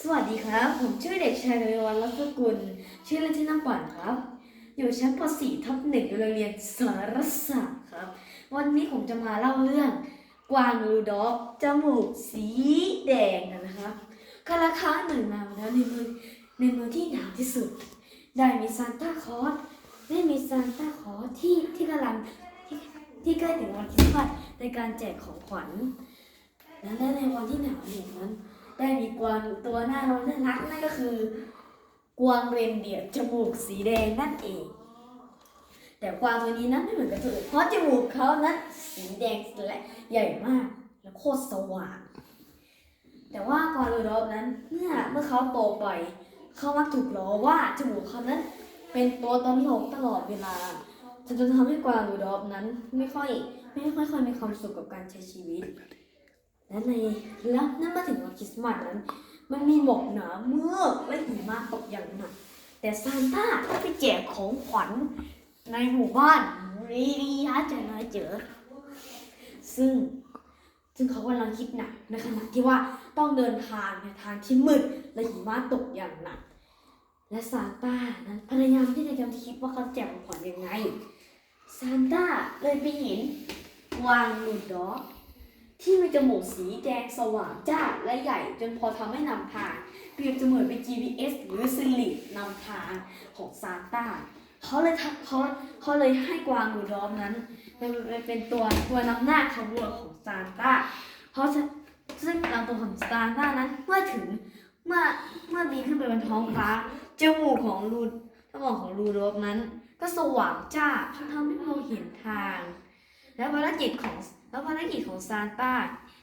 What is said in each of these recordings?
สวัสดีครับ ผมชื่อเด็กชายนวัลรัตนกุล ชื่อเล่นชื่อน้ำปั่นครับ อยู่ชั้นป .4 ทับหนึ่งโรงเรียนสารศาสตร์ครับ วันนี้ผมจะมาเล่าเรื่อง กวางรูดอฟจมูกสีแดงกันนะครับกาละครั้งหนึ่งนานมาแล้วในเมืองในเมืองที่หนาวที่สุด ได้มีซานต้าคลอสได้มีซานต้าคลอสที่ที่กำลังที่ที่ใกล้ถึงวันคริสต์มาสในการแจกของขวัญและในวันที่หนาวเหน็บนั้น ได้มีกวางตัวน่ารักน่ารักนั่นก็คือกวางเรนเดียร์จมูกสีแดงนั่นเอง แต่กวางตัวนี้นั้นไม่เหมือนกับตัวอื่นเพราะจมูกเขานั้นสีแดงและใหญ่มากและโคตรสว่าง แต่ว่ากวางรูดอฟนั้นเมื่อเมื่อเขาโตไปเขามักถูกล้อว่าจมูกเขานั้น เป็นตัวตลกตลอดเวลาจนทำให้กวางรูดอฟนั้นไม่ค่อยไม่ค่อยค่อยมีความสุขกับการใช้ชีวิต และในแล้วนั่นมาถึงวันคริสต์มาสนั้น มันมีหมอกหนาเมื่อและหิมะตกอย่างหนักแต่ซานต้าก็ไปแจกของขวัญในหมู่บ้านรีรียาเจอนาเจอ ซึ่ง ซึ่งเขากำลังคิดหนักในขณะที่ว่าต้องเดินทางในทางที่มืดและหิมะตกอย่างหนัก และซานต้านั้นพยายามที่จะจำคิดว่าเขาแจกของขวัญยังไงซานต้าเลยไปเห็นวางลูดอฟ ที่มีจมูกสีแดงสว่างจ้าและใหญ่ จนพอทำให้นำทางเปรียบเสมือนเป็น GPS หรือสิรินำทางของซานต้าเขาเลยทักเขาเขาเลยให้กวางรูดอฟนั้นเป็นเป็นเป็นตัวตัวนำหน้าขบวนของซานต้าเพราะซึ่งนำตัวของซานต้านั้นเมื่อถึงเมื่อเมื่อบินขึ้นไปบนท้องฟ้าจมูกของรูจมูกของรูดอฟนั้น ก็สว่างจ้าจนทำให้มองเห็นทาง และภารกิจของแล้วภารกิจของซานต้า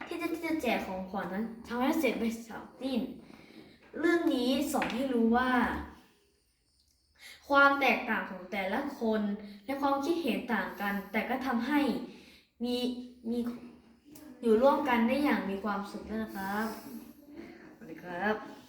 ที่จะที่จะแจกของขวัญนั้นทำให้เสร็จไปสาวสิ้น เรื่องนี้สอนให้รู้ว่า ความแตกต่างของแต่ละคนและความคิดเห็นต่างกัน แต่ก็ทำให้มีมีอยู่ร่วมกันได้อย่างมีความสุขด้วยนะครับสวัสดีครับ